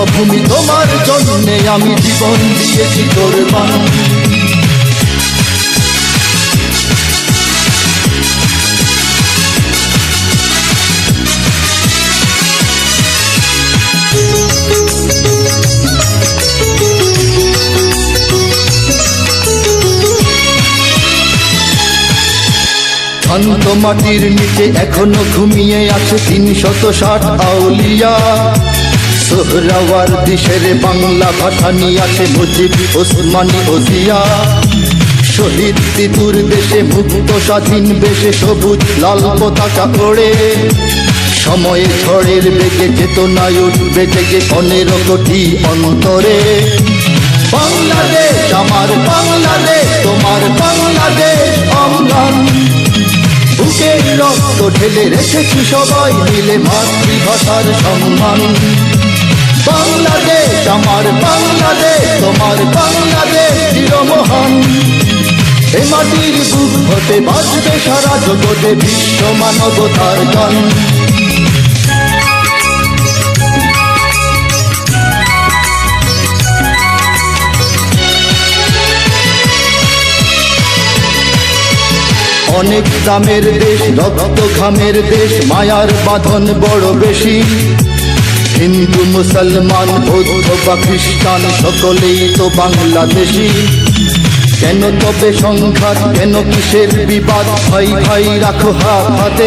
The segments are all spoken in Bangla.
জন্মভূমি তোমার জন্যে আমি জীবন দিয়েছি কোরবান। শান্ত মাটির নিচে এখনও ঘুমিয়ে আছে তিন শত ষাট আউলিয়া। সোহরাওয়ার দিশের বাংলা ভাষা নিয়ে আছে মুজিব, ওসমানী ওসিয়া শহীদ তিতুর দেশে মুক্ত স্বাধীন বেশে সবুজ, লাল পতাকা ওড়ে। সময়ে ঝড়ের বেগে চেতনায় উঠবে জেগে পনেরো কোটি অন্তরে। বাংলাদেশ, আমার বাংলাদেশ, তোমার বাংলাদেশ, অঙ্গন। বুকে রক্ত ঢেলে রেখেছি সবাই মিলে মাতৃভাষার সম্মান। আমার বাংলাদেশ, তোমার বাংলাদেশ চিরমহান। এ মাটির বুক হতে বাঁচবে সারা জগতে বিশ্ব মানবতার গান অনেক দামের দেশ, রক্ত ঘামের দেশ, মায়ার বাঁধন বড় বেশি। হিন্দু, মুসলমান, বৌদ্ধ বা খ্রিস্টান, সকলেই তো বাংলাদেশি। কেন তবে সংঘাত, কেন কিসের বিবাদ? ভাই ভাই রাখো হাত।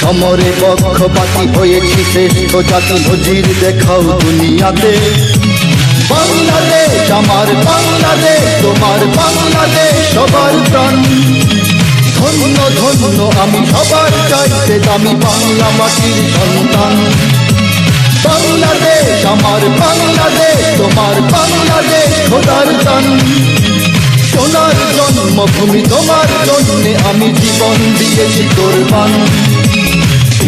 সমরে পক্ষপাতি হয়েছি শ্রেষ্ঠ জাতি নজির দেখাও দুনিয়াতে। বাংলাদেশ, আমার বাংলাদেশ, তোমার বাংলাদেশ, সবার প্রাণ। ধন্য ধন্য, আমি সবার চাইতে দামি বাংলা মাটির সন্তান। আমার বাংলাদেশ, তোমার বাংলাদেশ, খোদার দান সোনার জন্মভূমি, তোমার জন্য আমি জীবন দিয়েছি কোরবান।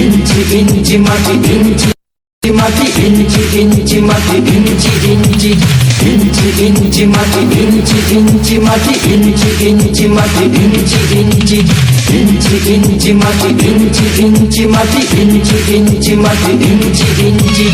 ইঞ্চি ইঞ্চি মাটি ইঞ্চি মাটি, ইঞ্চি ইঞ্চি মাটি, ইঞ্চি ইঞ্চি। ইঞ্চি ইঞ্চি মাটি, ইঞ্চি ইঞ্চি মাটি, ইঞ্চি ইঞ্চি মাটি, ইঞ্চি ইঞ্চি। ইঞ্চি ইঞ্চি মাটি, ইঞ্চি ইঞ্চি মাটি, ইঞ্চি ইঞ্চি মাটি, ইঞ্চি ইঞ্চি।